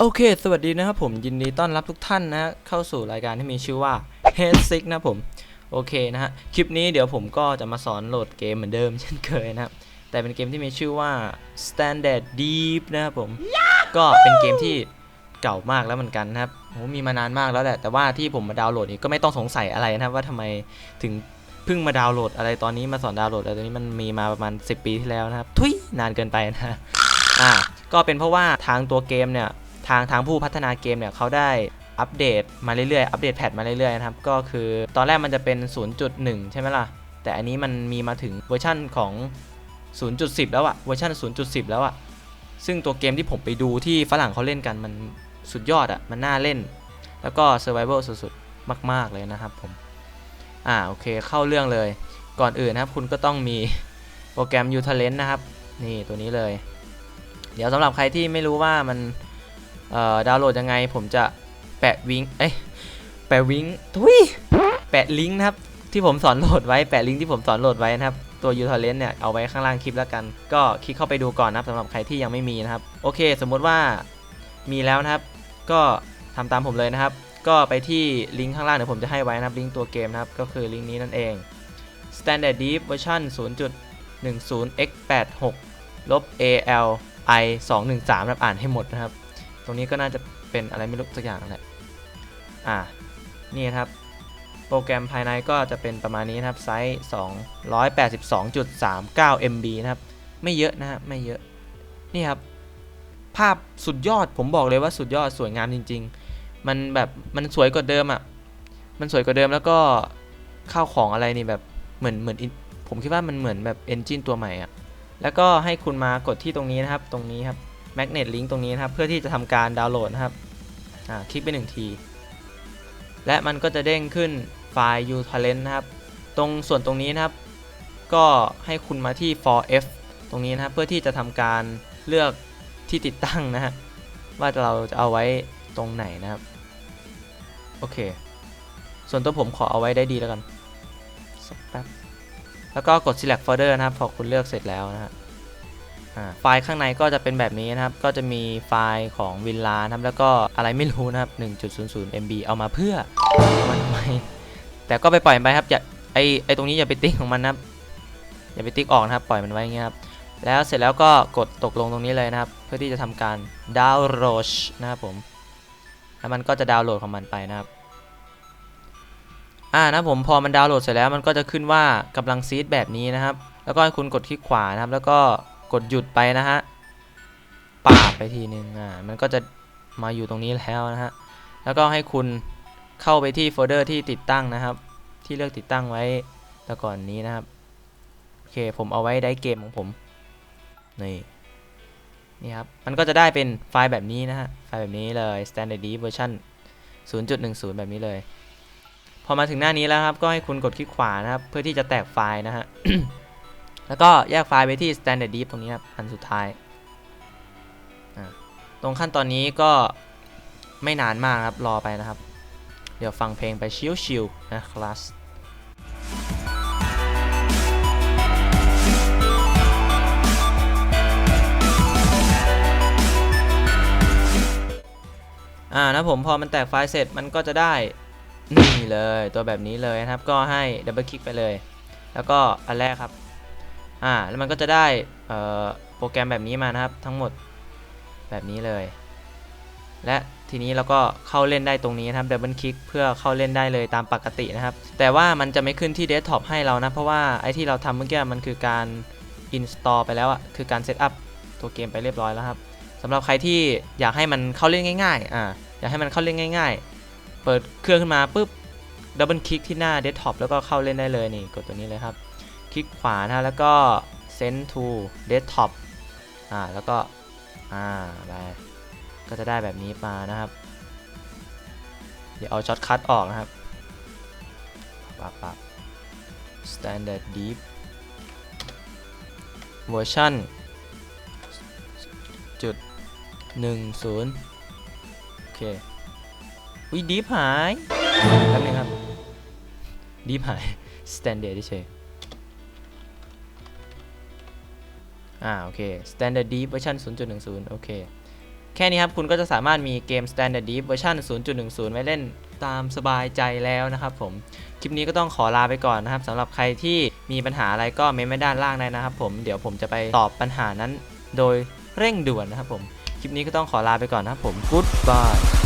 โอเค สวัสดีนะครับผมยินดีต้อนรับทุกท่านนะ เข้าสู่รายการที่มีชื่อว่า Head Sick นะผม โอเคนะฮะ คลิปนี้เดี๋ยวผมก็จะมาสอนโหลดเกมเหมือนเดิมเช่นเคยนะครับ แต่เป็นเกมที่มีชื่อว่า Standard Deep นะครับผม ก็เป็นเกมที่เก่ามากแล้วเหมือนกันนะครับโหมีมานานมากแล้วแหละ แต่ว่าที่ผมมาดาวน์โหลดนี้ก็ไม่ต้องสงสัยอะไรนะครับว่าทำไมถึงเพิ่งมาดาวน์โหลดอะไรตอนนี้มาสอนดาวน์โหลดอะไรตอนนี้มันมีมาประมาณ 10 ปีที่แล้วนะครับ ทุยนานเกินไปนะอ่าก็เป็นเพราะว่าทางตัวเกมเนี่ยทางทางผู้พัฒนาเกมเนี่ยเขาได้อัปเดตมาเรื่อยๆ อัปเดตแพทมาเรื่อยๆนะครับ ก็คือตอนแรกมันจะเป็น 0.1 ใช่ไหมล่ะ แต่อันนี้มันมีมาถึงเวอร์ชั่นของ 0.10 แล้วอะเวอร์ชัน0.10 แล้วอะซึ่งตัวเกมที่ผมไปดูที่ฝรั่งเขาเล่นกันมันสุดยอดอะมันน่าเล่น แล้วก็ Survival สุดๆ มาก ๆ เลยนะครับผม อ่าโอเคเข้าเรื่องเลย ก่อนอื่นนะครับคุณก็ต้องมีโปรแกรม u t a l e n t นะครับ นี่ตัวนี้เลย เดี๋ยวสำหรับใครที่ไม่รู้ว่ามันเอ่อดาวน์โหลดยังไง ผมจะแปะวิงเอ้ยแปะวิงทุยแปะลิงก์นะครับที่ผมสอนโหลดไว้แปะลิงก์ที่ผมสอนโหลดไว้นะครับ ตัว u t a l e n t เนี่ยเอาไว้ข้างล่างคลิปแล้วกัน ก็คลิกเข้าไปดูก่อนนะครับสำหรับใครที่ยังไม่มีนะครับ โอเค สมมุติว่ามีแล้วนะครับ ก็ทำตามผมเลยนะครับ ก็ไปที่ลิงก์ข้างล่างเดี๋ยวผมจะให้ไว้นะครับลิงก์ตัวเกมนะครับก็คือลิงก์นี้นั่นเอง Standard Deep Version 0.10 x 8 6ลบ AL i 2 1 3นะครับอ่านให้หมดนะครับ ตรงนี้ก็น่าจะเป็นอะไรไม่รู้สักอย่างแหละอ่านี่ครับ โปรแกรมภายในก็จะเป็นประมาณนี้นะครับไซส์ 282.39 MB นะครับ ไม่เยอะนะฮะไม่เยอะนี่ครับ ภาพสุดยอดผมบอกเลยว่าสุดยอดสวยงามจริง ๆ มันแบบมันสวยกว่าเดิมอะ่ะมันสวยกว่าเดิมแล้วก็ข้าวของอะไรนี่แบบเหมือนเหมือนผมคิดว่ามันเหมือนแบบเอนจินตัวใหม่อะ่ะแล้วก็ให้คุณมากดที่ตรงนี้นะครับ ตรงนี้ครับ magnet link ตรงนี้นะครับ เพื่อที่จะทำการดาวน์โหลดนะครับ อ่า คลิกไปหนึ่งที และมันก็จะเด้งขึ้นไฟล์ utalent นะครับ ตรงส่วนตรงนี้นะครับ ก็ให้คุณมาที่ 4f ตรงนี้นะครับเพื่อที่จะทำการเลือกที่ติดตั้งนะฮะว่าเราจะเอาไว้ตรงไหนนะครับ โอเค ส่วนตัวผมขอเอาไว้ได้ดีแล้วกันสักแป๊บแล้วก็กด select folder นะครับ พอคุณเลือกเสร็จแล้วนะฮะ ไฟล์ข้างในก็จะเป็นแบบนี้นะครับ ก็จะมีไฟล์ของวินลานะครับ แล้วก็อะไรไม่รู้นะครับ 1.00 MB เอามาเพื่อมันทำไมแต่ก็ไปปล่อยมันไปครับอย่าไอไอตรงนี้อย่าไปติ๊กของมันนะครับอย่าไปติ๊กออกนะครับ ปล่อยมันไว้อย่างเงี้ยครับ แล้วเสร็จแล้วก็กดตกลงตรงนี้เลยนะครับ เพื่อที่จะทำการดาวน์โหลดนะครับผม แล้วมันก็จะดาวน์โหลดของมันไปนะครับอ่านะผมพอมันดาวน์โหลดเสร็จแล้วมันก็จะขึ้นว่ากำลังซีดแบบนี้นะครับ แล้วก็ให้คุณกดคลิกขวานะครับ แล้วก็ กดหยุดไปนะฮะปาดไปทีนึงอ่ามันก็จะมาอยู่ตรงนี้แล้วนะฮะแล้วก็ให้คุณเข้าไปที่โฟลเดอร์ที่ติดตั้งนะครับ ที่เลือกติดตั้งไว้แต่ก่อนนี้นะครับโอเคผมเอาไว้ได้เกมของผมนี่นี่ครับมันก็จะได้เป็นไฟล์แบบนี้นะฮะไฟล์แบบนี้เลย standard d version 0.10 แบบนี้เลย พอมาถึงหน้านี้แล้วครับ ก็ให้คุณกดคลิกขวานะครับ เพื่อที่จะแตกไฟล์นะฮะ แล้วก็แยกไฟล์ไปที่ standard deep ตรงนี้ครับ อันสุดท้าย ตรงขั้นตอนนี้ก็ไม่นานมากครับ รอไปนะครับ เดี๋ยวฟังเพลงไปชิวๆนะครับอ่านะผมพอมันแตกไฟล์เสร็จมันก็จะได้นี่เลยตัวแบบนี้เลยนะครับ ก็ให้ดับเบิลคลิกไปเลย แล้วก็อันแรกครับ อ่าแล้วมันก็จะได้โปรแกรมแบบนี้มานะครับทั้งหมดแบบนี้เลย และทีนี้เราก็เข้าเล่นได้ตรงนี้นะครับดับเบิลคลิกเพื่อเข้าเล่นได้เลยตามปกตินะครับ แต่ว่ามันจะไม่ขึ้นที่เดสก์ท็อปให้เรานะ เพราะว่าไอ้ที่เราทำเมื่อกี้มันคือการ install ไปแล้วอะคือการเซตอัพตัวเกมไปเรียบร้อยแล้วครับสำหรับใครที่อยากให้มันเข้าเล่นง่ายๆอ่าอยากให้มันเข้าเล่นง่าย ๆ เปิดเครื่องขึ้นมาปุ๊บดับเบิลคลิกที่หน้าเดสก์ท็อปแล้วก็เข้าเล่นได้เลยนี่กดตัวนี้เลยครับ คลิกขวานะแล้วก็ send to desktop อ่าแล้วก็อ่าไปก็จะได้แบบนี้มานะครับ เดี๋ยวเอาช็อตคัทออกนะครับปับปับ standard deep version จุดหนึ่งศูนย์โอเควิดีฟหายแป๊บนึงครับดีฟหาย standard เฉย อ่าโอเค standard deep เวอร์ชัน0.10 โอเค แค่นี้ครับ คุณก็จะสามารถมีเกม standard deep เวอร์ชัน0.10 ไว้เล่นตามสบายใจแล้วนะครับผม คลิปนี้ก็ต้องขอลาไปก่อนนะครับสำหรับใครที่มีปัญหาอะไรก็เมนไว้ด้านล่างได้นะครับผม เดี๋ยวผมจะไปตอบปัญหานั้น โดยเร่งด่วนนะครับผม คลิปนี้ก็ต้องขอลาไปก่อนนะครับผม goodbye